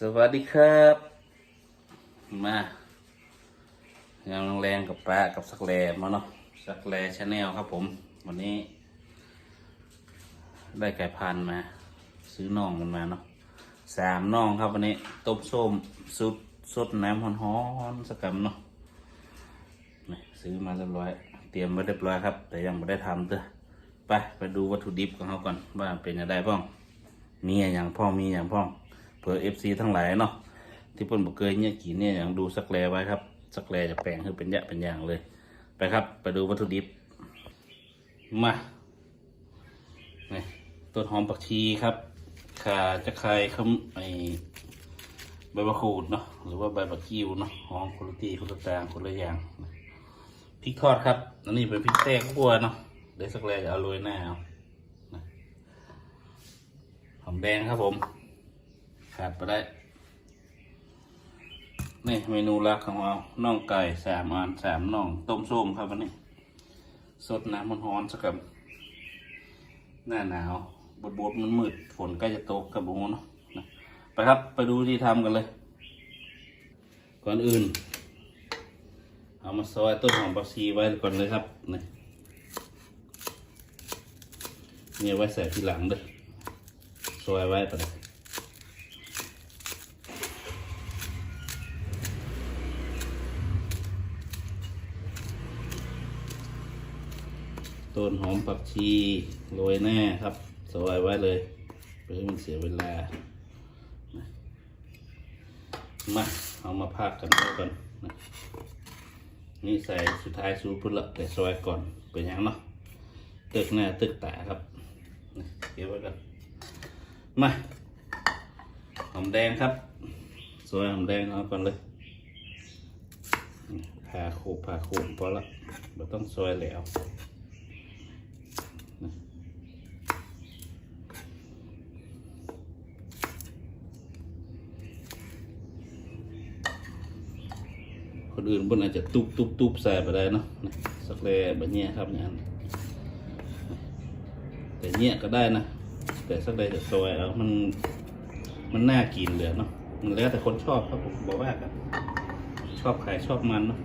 สวัสดีครับ มายามแรงกับปลากับสักแลมาเนาะสักแลชาแนลครับผม วันนี้ ได้ไก่พันมา ซื้อน่องมันมาเนาะสามน่องครับวันนี้ต้มส้มซุปสดน้ำฮ้อนสักกำเนาะนี่ซื้อมาเรียบร้อย เตรียมไว้เรียบร้อยครับ แต่ยังไม่ได้ทำเด้อไปไปดูวัตถุดิบของเขาก่อนว่าเป็นยังไงบ้างมีอย่างพ่อมีอย่างพ่อ เผื่อเอฟซีทั้งหลายเนาะที่เพิ่นบอกเคยเนี่ยกินเนี่ยอย่างดูสักแลไว้ครับ สักแลจะแปลงให้เป็นยะเป็นอย่างเลย ไปครับ ไปดูวัตถุดิบ มาต้นหอมผักชีครับขาจะไคร้ขมไอใบมะกรูดเนาะหรือว่าใบมะกิ้วเนาะหอมคนละตีคนละตางคนละอย่างพริกทอดครับอันนี้เป็นพริกแท้คั่วเนาะเดี๋ยวสักแลจะเอาโรยหน้าเอาหอมแดงครับผม ขาดไปได้นี่เมนูหลักของเราน่องไก่สามอันสามน่อง ต้มส้มครับวันนี้ สดน้ำมันร้อนสักกับหน้าหนาวบดบดมันมืดฝนใกล้จะตกกับโมเนาะนะไปครับไปดูที่ทำกันเลย ก่อนอื่น เอามาซอยต้นหอมบักชีไว้ก่อนเลยครับนี่นี่ไว้ใส่ทีหลังเด้อซอยไว้ไปเลย ต้นหอมผักชีโรยแน่ครับซอยไว้เลยเพื่อให้มันเสียเวลามาเอามาพากกันเข้ากันนะนี่ใส่สุดท้ายซูพุทละแต่ซอยก่อนเป็นยังเนาะตึกหน้าตึกตาครับเก็บไว้กันมาหอมแดงครับสวยหอมแดงเอาก่อนเลยผ่าโขบผ่าโขบพอละเราต้องซอยแล้ว คนอื่นบนอาจจะตุบตุบตุบใส่ไปได้เนาะสักแลแบบเนี้ยครับเนี่ยแต่เนี้ยก็ได้นะ แต่สักใดจะซอยเอามันมันน่ากินเหลือเนาะมันแล้วแต่คนชอบครับผมบอกว่ากันชอบไข่ชอบมันเนาะ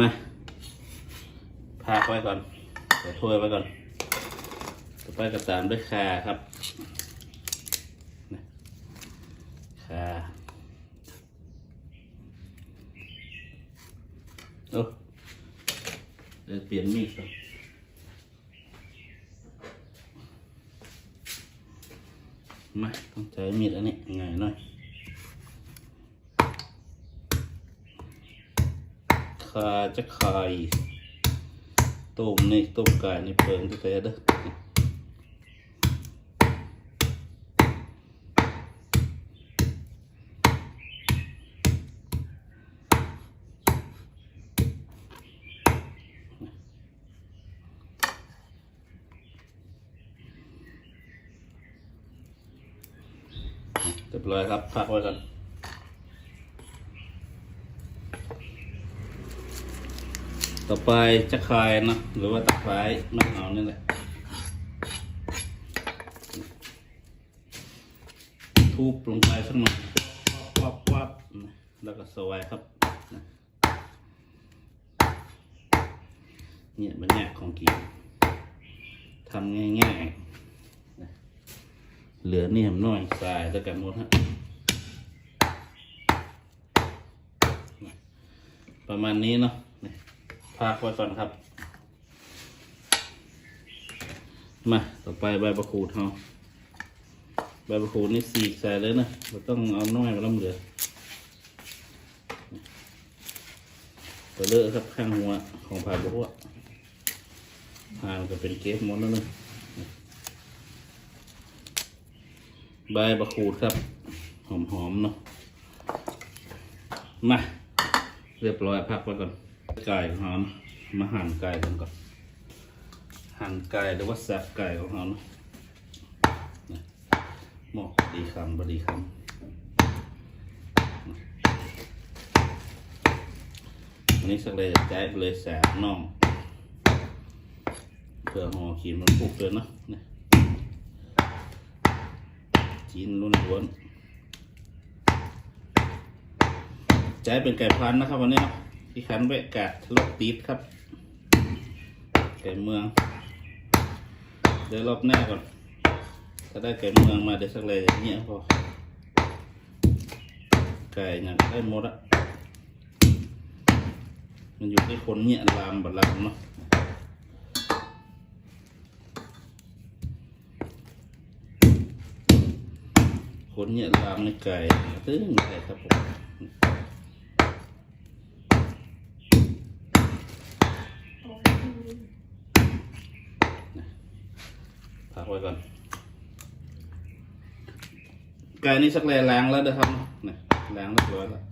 มา ว้ก่อนใส่ถ้วยไว้ก่อน ต่อไปก็ตามด้วยคาครับค่ะโอ้เดี๋ยวเปลี่ยนมีดก่อนมาต้องใช้มีดอันนี้ง่ายหน่อยขาจะไข่ ต้มนี่ต้มไก่ในเพิงตั้งแต่เด้อเรียบร้อยครับพักไว้กัน ต่อไปจะคายนะหรือว่าตะไคร้มะนาวนี่แหละทุบลงไปสักหน่อยวับวับแล้วก็สวายครับเนี่ยบรรยากของกินทำง่ายๆ เหลือเนี่ยมน้อยสายแล้วกันหมดฮะประมาณนี้เนาะ นี่พักไว้ก่อนครับ มาต่อไปใบประคูดเฮาใบมะกรูดนี่สีใส่เลยนะเราต้องเอาน้อยมาล้ำเหลือตัวเลอะครับข้างหัวของผ่าบัวผ่านก็เป็นเกฟมดแล้วนะใบมะกรูดครับหอมๆเนาะมาเรียบร้อยพักไว้ก่อน ไก่หอมมาหั่นไก่กันก่อนหั่นไก่หรือว่าสับไก่ของเราเนาะหมอกดีคำบดีคำอันนี้สักเลยจะใจไปเลยแสบน่องเพื่อห่อขีมมันปุกเลยเนาะเนี่ยจีนล้วนๆใจเป็นไก่พันธุ์นะครับวันนี้เนาะ ที่ขันไว้กาดทะลกตีดครับไก่เมือง เดี๋ยวรอบหน้าก่อน ถ้าได้ไก่เมืองมาเดี๋ยวสักเลยอย่างเงี้ยพอ ไก่เนี่ยได้หมดอะมันอยู่ที่คนเนี่ยลามบัลลามเนาะคนเนี่ยลามในไก่ตึ้งไก่ครับผม พักไว้ก่อนไก่นี่สักแลล้างแล้วนะครับเนี่ยล้างเรียบร้อยแล้ว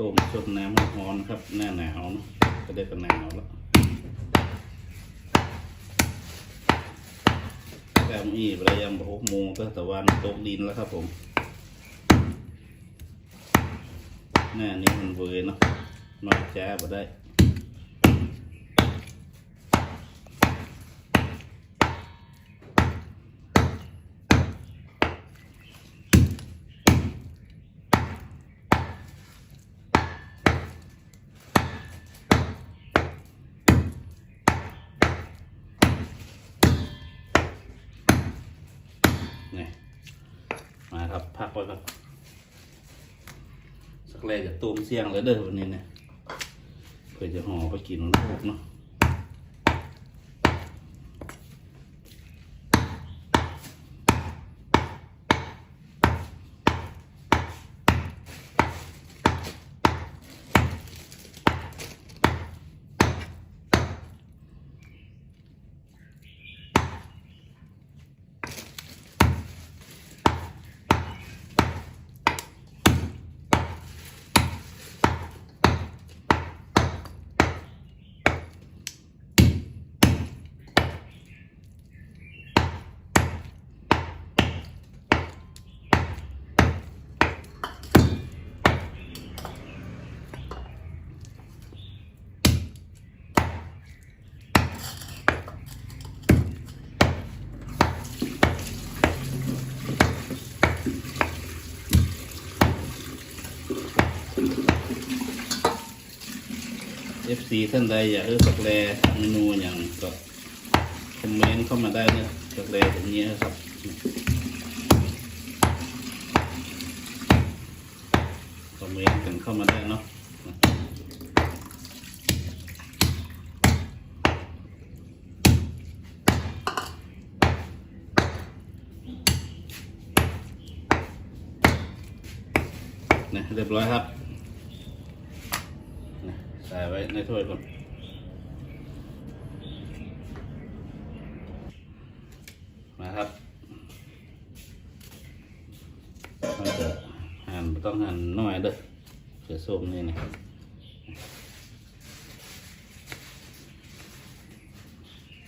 ต้มชดน้ำให้ร้อนครับ หน้าหนาวนะก็ได้กันหนาวแล้วแก้มอีบระยำหกโมงตั้งแต่วันตกดินแล้วครับผมหน้านี้มันเวยเนาะมาจ้าบ่ได้ นี่มาครับ พักไว้ก่อนสัก แรกจะตูมเสียงแล้วเด้อวันนี้เนี่ยเพื่อจะห่อไปกินลูกเนาะ ซีท่านใดอยากให้สักแรเมนูอย่างก็คอมเมนต์เข้ามาได้นะสักแรอย่างเงี้ยครับคอมเมนต์กันเข้ามาได้เนาะนะเรียบร้อยครับนะใส่ไว้ใน ถ้วยก่อนมาครับมันจะหั่นต้องหั่นน้อยเด้อเสือส้มนี่นะ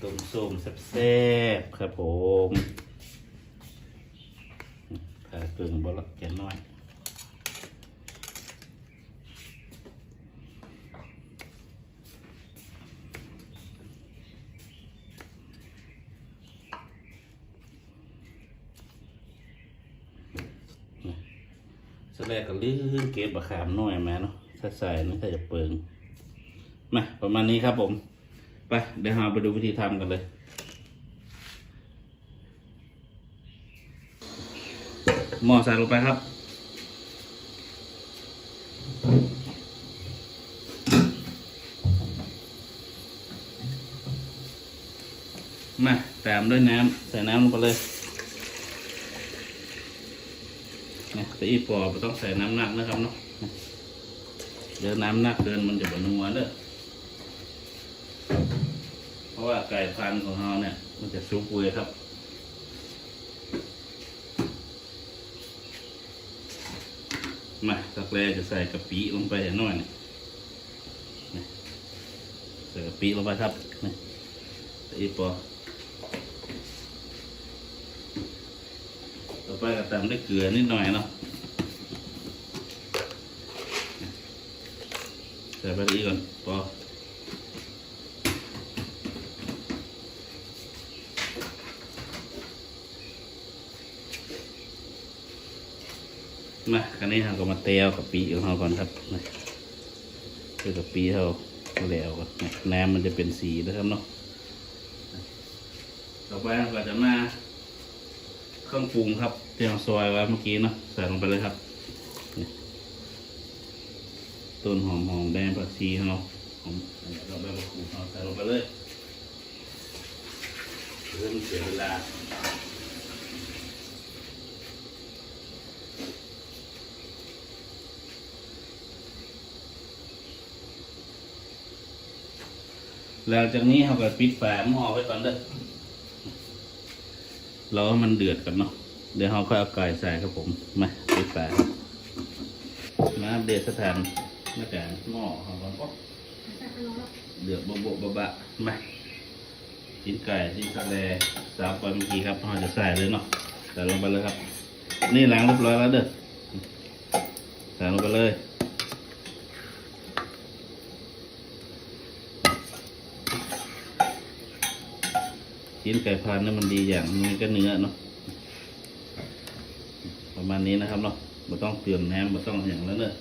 ต้มส้มแซ่บๆครับผมผ่ากึ่งบละแกนน้อย แรกก็ลื่นเก็บบะขามน้อยแมาเนาะถ้าใส่นี่ถ้าจะเปิงมาประมาณนี้ครับผม ไปเดี๋ยวเราไปดูวิธีทำกันเลยหม้อใส่ลงไปครับ มาตามด้วยน้ำใส่น้ำลงไปเลย ตีปอมัต้องใส่น้ำหนักนะครับเนาะเดินน้ำหนักเดินมันจะบนัวเด้อเพราะว่าไก่พันของเราเนี่ย มันจะสุกเวยครับมาตักแรจะใส่กะปิลงไปหน่อยใส่กะปิลงไปครับตีปอ ไปก็ตามด้วยเกลือนิดหน่อยเนาะใส่ไปอีกก่อนปอมาคราวนี้เราก็มาเตียวกะปิของเราก่อนครับนี่คือกะปิเราแล้วก่อนนี่น้ำมันจะเป็นสีนะครับเนาะต่อไปเราก็จะมาเครื่องปรุงครับ ที่เราซอยไว้เมื่อกี้เนาะใส่ลงไปเลยครับต้นหอมหอมแดงผักชีเราะหอมเราใบมะกรูดเราใส่ลงไปเลยเริ่มเสียเวลาแล้วจากนี้เราก็ปิดฝาหม้อไว้ก่อนเด้อรอให้มันเดือดกันเนาะ เดี๋ยวเราค่อยเอาไก่ใส่ครับผม มาปิดฝามาอัปเดตสถานมาจากหม้อของเราก็เดือดโบะโบะบะมาชิ้นไก่ชิ้นทะเลสาวไปเมื่อกี้ครับเราจะใส่เลยเนาะใส่ลงไปเลยครับ นี่ล้างเรียบร้อยแล้วเด้อใส่ลงไปเลยชิ้นไก่พันนี่มันดีอย่างมันก็เนื้อเนาะ นี้นะครับเนาะไม่ต้องเปลี่ยนแหนมไม่ต้องอย่างแล้วเนอะ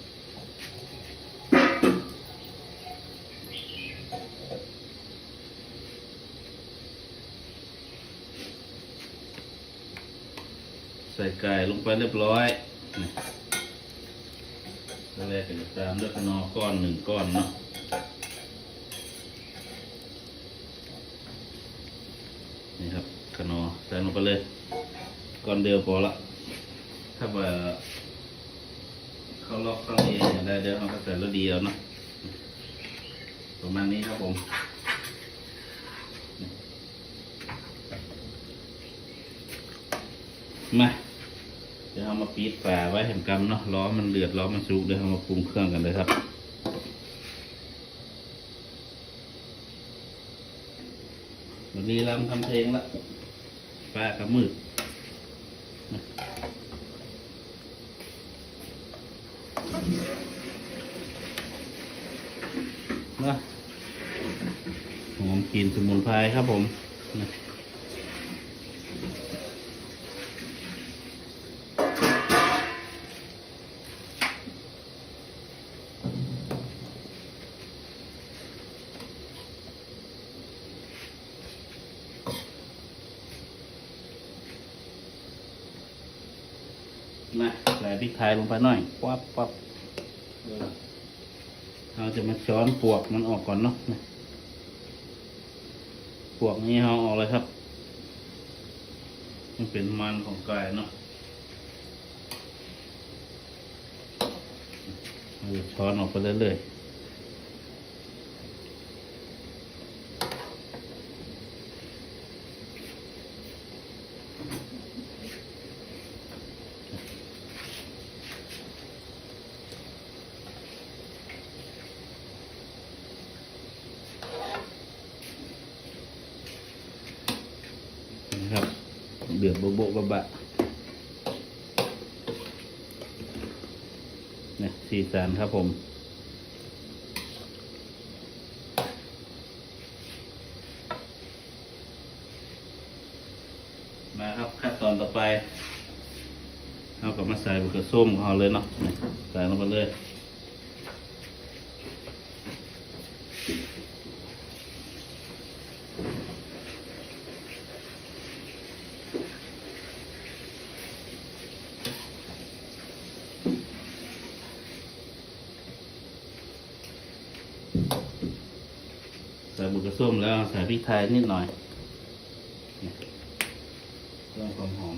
ใส่ไก่ลงไปเรียบร้อยนี่แล้วแรกก็จะตามด้วยขนอก้อนหนึ่งก้อนเนาะนี่ครับขนอใส่ลงไปเลย ก้อนเดียวพอละ ถ้าว่าเขาล็อกเขานี้ได้เดี๋ยวเราก็ใส่แล้วเดียวเนาะประมาณนี้ครับผมมาเดี๋ยวเรามาปีดฝาไว้เห็นกำเนาะล้อมันเดือดล้อมันสุกเดี๋ยวเรามาปรุงเครื่องกันเลยครับวันนี้ราทำเพลงละฟ้ากับมืดนะหอม กลิ่นสมุนไพรครับผมนะใส่พริกไทยลงไปหน่อยปั๊บปั๊บเราจะมาช้อนปวกมันออกก่อนเนาะ วกนี้เอาออกเลยครับ มันเป็นมันของไก่เนาะเราะช้อนออกไปเรื่อยๆนะครับ เดือดโบะโบะบะบะเนี่ยสีสันครับผม มาครับขั้นตอนต่อไปเอากลับมาใส่บุกระส้มของเราเลยเนาะใส่ลงไปเลย บุกระส้มแล้วใส่พริกไทยนิดหน่อยเพิ่มความหอม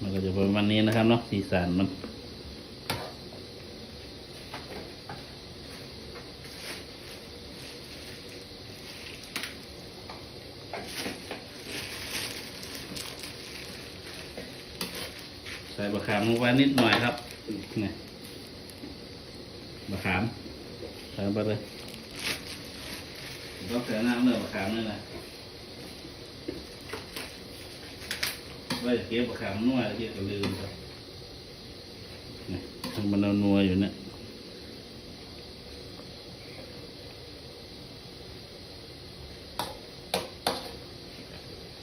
มันก็จะประมาณนี้นะครับเนาะสีสันมันใส่บะขามลงไปนิดหน่อยครับนี่บะขาม ใส่ไปเลยต้องใส่น้ำเนื้อบะขามนี่นะไว้เก็บบะขามนัวเก็บก็ลืมครับนี่ทางมันเอานัวอยู่เนี่ย